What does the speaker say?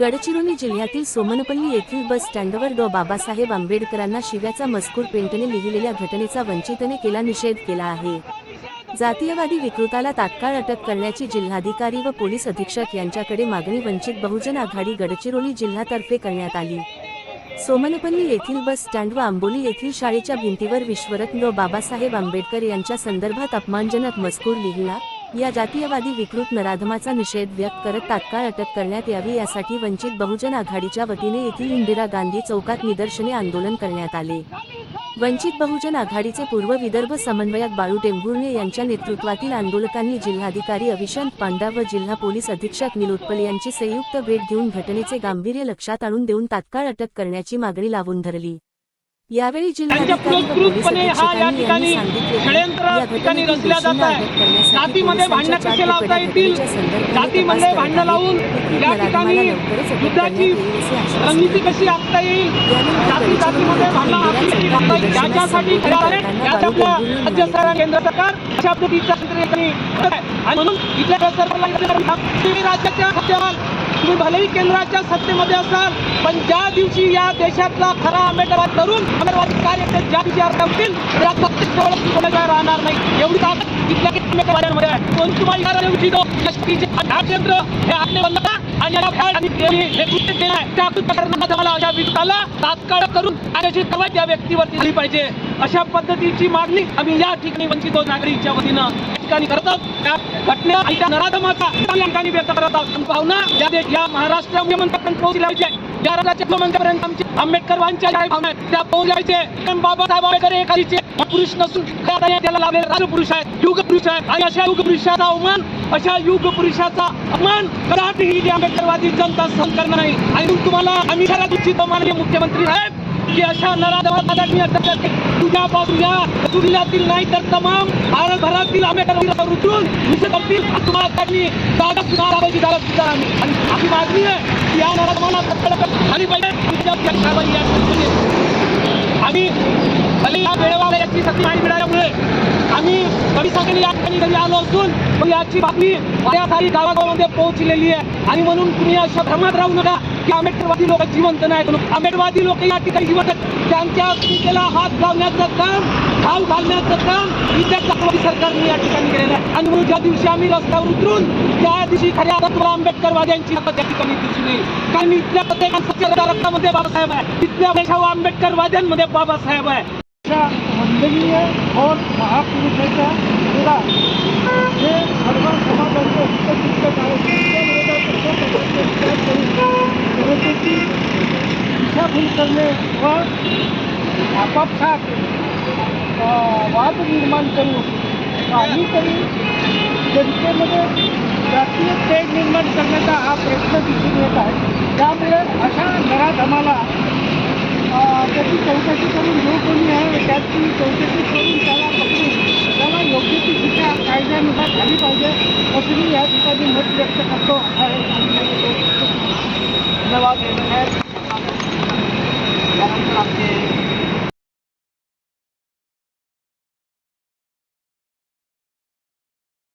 गडचिरोली जिल्ह्यातील सोमनपल्ली येथील बस स्टँडवर डॉ. बाबासाहेब आंबेडकरांना शिव्याचा मजकूर पेंटने लिहिलेल्या घटनेचा वंचितने केला निषेध केला आहे. जातीयवादी विकृताला तात्काळ अटक करण्याची जिल्हाधिकारी व पोलीस अधीक्षक यांच्याकडे मागणी वंचित बहुजन आघाडी गडचिरोली जिल्हातर्फे करण्यात आली. सोमनपल्ली येथील बस स्टँड व आंबोली येथील शाळेच्या भिंतीवर विश्वरत्न बाबासाहेब आंबेडकर यांच्या संदर्भात अपमानजनक मजकूर लिहिला. या जातीयवादी विकृत नराधमाचा निषेध व्यक्त करत तात्काळ अटक करण्यात यावी यासाठी वंचित बहुजन आघाडीच्या वतीने येथील इंदिरा गांधी चौकात निदर्शने आंदोलन करण्यात आले. वंचित बहुजन आघाडीचे पूर्व विदर्भ समन्वयक बाळू टेंभुर्णे यांच्या नेतृत्वातील आंदोलकांनी जिल्हाधिकारी अविशांत पांडा व जिल्हा पोलीस अधीक्षक निलोत्पल यांची संयुक्त भेट घेऊन घटनेचे गांभीर्य लक्षात आणून देऊन तात्काळ अटक करण्याची मागणी लावून धरली. यावेळी जिल्हाधिकारी हा या ठिकाणी ठिकाणी रचल्या जात आहे. जातीमध्ये भांडणं लावता येतील जातीमध्ये भांडणं लावून. या ठिकाणी युद्धाची रणनीती. कशी आखता येईल जाती जातीमध्ये भांडणं याच्यासाठी यात आपल्या राज्य सरकार केंद्र सरकार अशा पद्धतीचा तंत्रज्ञानी करत आहे. आणि म्हणून इथल्या सरकारला तुम्ही राज्याच्या तुम्ही भलेही केंद्राच्या सत्तेमध्ये असाल पण ज्या दिवशी या देशातला खरा आंबेडकरात तरुण आंबेडवादी कार्यकर्ते ज्या दिवशी अर्थ होतील त्या प्रत्येक कोणाशिवाय राहणार नाही. एवढी ताकद इथल्या आंबेडकरांमध्ये आहे. कोण तुम्हाला इशारा देऊ इच्छितो शक्तीचे हे आपले बंद आणि आणि हे कृत्य केलं आहे. त्या कृत्य करण्याचा मला अशा विकाला तात्काळ करून त्याची कारवाई त्या व्यक्तीवरती झाली पाहिजे. अशा पद्धतीची मागणी आम्ही या ठिकाणी वंचित नागरिकच्या वतीनं ठिकाणी करत आहोत. त्या घटना आणि त्या नराधमाचा या ठिकाणी व्यक्त करत आहोत. भावना या दे- या महाराष्ट्र मुख्यमंत्र्यांपर्यंत पोहोचल्या पाहिजे या राज्याच्या मुख्यमंत्र्यांपर्यंत आमची आंबेडकरवांच्या ज्या भावना आहेत. त्या पोहोचल्या पाहिजे पण बाबासाहेब आंबेडकर हे एखादीचे पुरुष नसून खऱ्या त्याला लाभलेले राजपुरुष आहेत युग पुरुष आहेत. आणि अशा युग पुरुषाचा अवमान अशा युग पुरुषाचा अपमान कदापिही ही आंबेडकरवादी जनता सहन करणार नाही. आणि तुम्हाला आम्ही खरं इच्छितो माननीय मुख्यमंत्री साहेब की अशा नराधमासाठी अटक करते तुझ्यापासून जिल्ह्यातील नाही तर तमाम भारतभरातील आंबेडकर उतरून निषेध करतील. तुम्हाला त्यांनी जागा सुद्धा लावायची जागा सुद्धा आम्ही आणि आपली मागणी आहे की या नराधमाला तत्काळ खाली पाहिजे. आम्ही भले या वेळेवाला याची सत्य माहिती मिळाल्यामुळे आम्ही कमी संख्येने या ठिकाणी घरी आलो असून पण याची बातमी बऱ्याच सारी गावागावामध्ये पोहोचलेली आहे. आणि म्हणून तुम्ही अशा भ्रमात राहू नका की आंबेडकरवादी लोक जिवंत नाही म्हणून आंबेडवादी लोक या ठिकाणी जिवंत आहेत. त्यांच्या अस्मितेला हात लावण्याचं काम घाव घालण्याचं काम इथे सरकारने या ठिकाणी केलेलं आहे. आणि म्हणून ज्या दिवशी आम्ही रस्त्यावर उतरून त्या दिवशी खऱ्या अर्थात आंबेडकरवाद्यांची आता त्या ठिकाणी दिसून येईल. कारण इथल्या प्रत्येकाच्या रक्तामध्ये बाबासाहेब आहे. इथल्या देशावर आंबेडकरवाद्यांमध्ये बाबासाहेब आहे. अशा वंदनीय और महापुरुषाच्या मुला जे सर्व करणे व आपापसात वाद निर्माण करून काहीतरी जनतेमध्ये जातीय तेढ निर्माण करण्याचा हा प्रयत्न दिसून येत आहे. त्यामुळे अशा नराधमाला त्याची चौकशी करून जो कोणी आहे त्याची चौकशी करून त्याला पकडून त्याला योग्य ती शिक्षा कायद्यानुसार झाली पाहिजे असं मी या ठिकाणी मत व्यक्त करतो. आहे धन्यवाद.